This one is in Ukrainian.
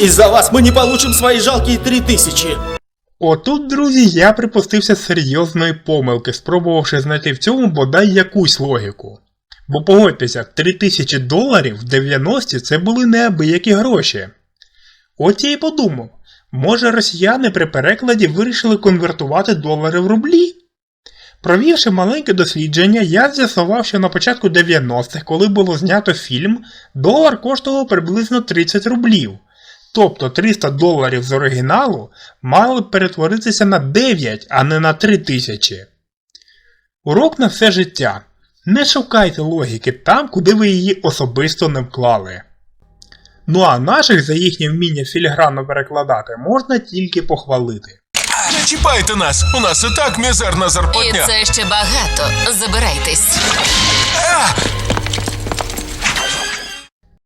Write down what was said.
Из-за вас мы не получим свои жалкие три тысячи. Отут, друзі, я припустився серйозної помилки, спробувавши знайти в цьому бодай якусь логіку. Бо погодьтеся, 3000 доларів в 90-ті це були неабиякі гроші. От я й подумав, може росіяни при перекладі вирішили конвертувати долари в рублі? Провівши маленьке дослідження, я з'ясував, що на початку 90-х, коли було знято фільм, долар коштував приблизно 30 рублів. Тобто 300 доларів з оригіналу мали б перетворитися на 9, а не на 3 тисячі. Урок на все життя. Не шукайте логіки там, куди ви її особисто не вклали. Ну а наших за їхнє вміння філігранно перекладати можна тільки похвалити. Не чіпайте нас! У нас і так мізерна І це ще багато. Забирайтесь.